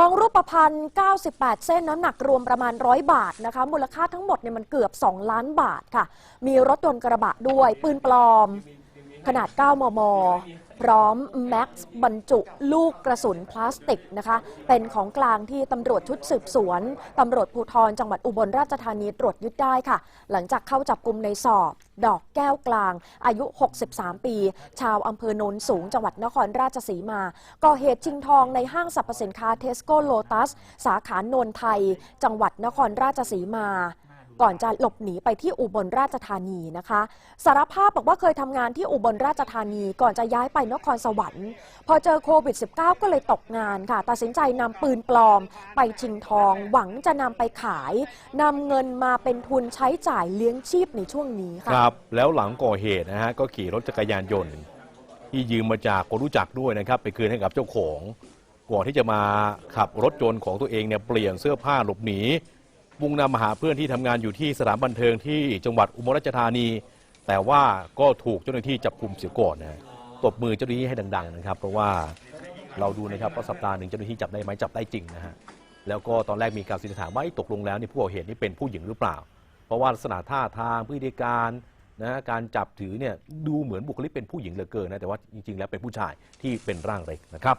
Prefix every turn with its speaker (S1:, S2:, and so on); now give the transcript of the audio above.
S1: ทองรูปพรรณ98 เส้นน้ำหนักรวมประมาณ 100 บาทนะคะ มูลค่าทั้งหมดเนี่ยมันเกือบ 2 ล้านบาทค่ะ มีรถยนต์กระบะด้วย ปืนปลอม ขนาด 9 มม พร้อมแม็กซ์บรรจุลูกกระสุนพลาสติกนะคะ เป็นของกลางที่ตำรวจชุดสืบสวนตำรวจภูธรจังหวัดอุบลราชธานีตรวจยึดได้ค่ะ หลังจากเข้าจับกลุ่มในสอบ ดอกแก้วกลาง อายุ 63 ปี ชาวอำเภอโนนสูง จังหวัดนครราชสีมา ก่อเหตุชิงทองในห้างสรรพสินค้าเทสโก้โลตัส สาขาโนนไทย จังหวัดนครราชสีมา ก่อนจะหลบหนีไปที่อุบลราชธานีนะคะ สารภาพบอกว่าเคยทำงานที่อุบลราชธานีก่อนจะย้ายไปนครสวรรค์ พอเจอโควิด -19 ก็เลยตกงานค่ะ ตัดสินใจนำปืนปลอม ไปชิงทอง หวังจะนำไปขายนำเงินมาเป็นทุนใช้จ่ายเลี้ยงชีพในช่วงนี้ค่ะ
S2: ครับ แล้วหลังก่อเหตุนะฮะก็ขี่รถจักรยานยนต์ ที่ยืมมาจากคนรู้จักด้วยนะครับ ไปคืนให้กับเจ้าของ ก่อนที่จะมาขับรถยนต์ของตัวเองเนี่ยเปลี่ยนเสื้อผ้าหลบหนี มุ่งหน้ามาหาเพื่อนที่ทำงานอยู่ที่สถานบันเทิงที่จังหวัดอุบลราชธานี แต่ว่าก็ถูกเจ้าหน้าที่จับกลุ่มเสียก่อนนะตบมือเจ้าหน้าที่ให้ดัง ๆ นะครับ เพราะว่าเราดูนะครับว่าสัปดาห์หนึ่งเจ้าหน้าที่จับได้ไหมจับได้จริงนะฮะแล้วก็ตอนแรกมีการสันนิษฐานว่าตกลงแล้วนี่ผู้ก่อเหตุนี่เป็นผู้หญิงหรือเปล่า เพราะว่าลักษณะท่าทางพฤติการนะการจับถือเนี่ยดูเหมือนบุคลิกเป็นผู้หญิงเหลือเกินนะแต่ว่าจริงๆ แล้วเป็นผู้ชายที่เป็นร่างเล็กนะครับ